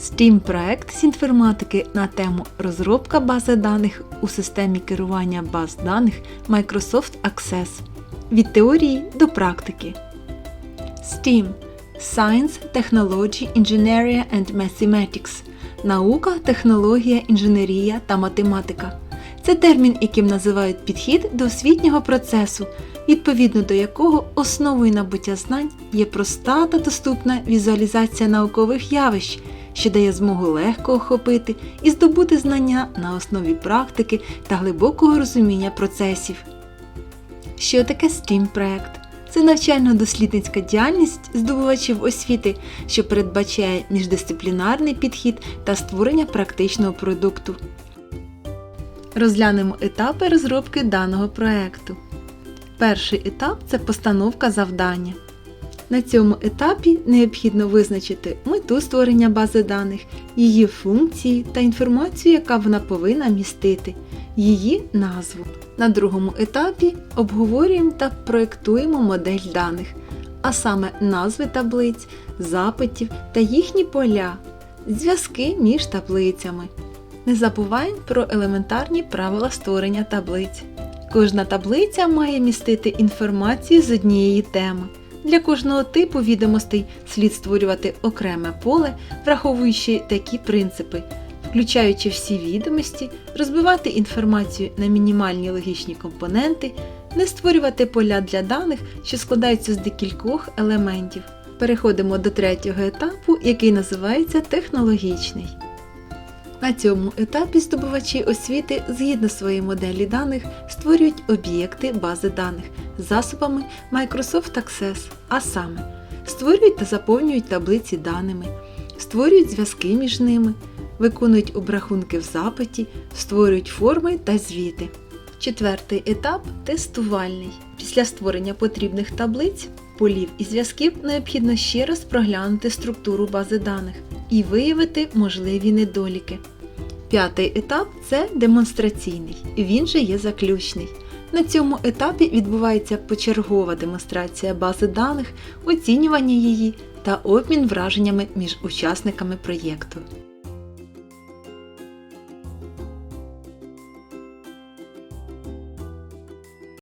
STEAM проект з інформатики на тему розробка бази даних у системі керування баз даних Microsoft Access. Від теорії до практики. STEAM Science, Technology, Engineering and Mathematics Наука, технологія, інженерія та математика. Це термін, яким називають підхід до освітнього процесу, відповідно до якого основою набуття знань є проста та доступна візуалізація наукових явищ, що дає змогу легко охопити і здобути знання на основі практики та глибокого розуміння процесів. Що таке STEAM проект? Це навчально-дослідницька діяльність здобувачів освіти, що передбачає міждисциплінарний підхід та створення практичного продукту. Розглянемо етапи розробки даного проекту. Перший етап це постановка завдання. На цьому етапі необхідно визначити мету створення бази даних, її функції та інформацію, яка вона повинна містити, її назву. На другому етапі обговорюємо та проєктуємо модель даних, а саме назви таблиць, запитів та їхні поля, зв'язки між таблицями. Не забуваємо про елементарні правила створення таблиць. Кожна таблиця має містити інформацію з однієї теми. Для кожного типу відомостей слід створювати окреме поле, враховуючи такі принципи, включаючи всі відомості, розбивати інформацію на мінімальні логічні компоненти, не створювати поля для даних, що складаються з декількох елементів. Переходимо до третього етапу, який називається технологічний. На цьому етапі здобувачі освіти згідно своєї моделі даних створюють об'єкти бази даних засобами Microsoft Access, а саме створюють та заповнюють таблиці даними, створюють зв'язки між ними, виконують обрахунки в запиті, створюють форми та звіти. Четвертий етап тестувальний. Після створення потрібних таблиць, полів і зв'язків необхідно ще раз проглянути структуру бази даних і виявити можливі недоліки. П'ятий етап це демонстраційний, він же є заключний. На цьому етапі відбувається почергова демонстрація бази даних, оцінювання її та обмін враженнями між учасниками проєкту.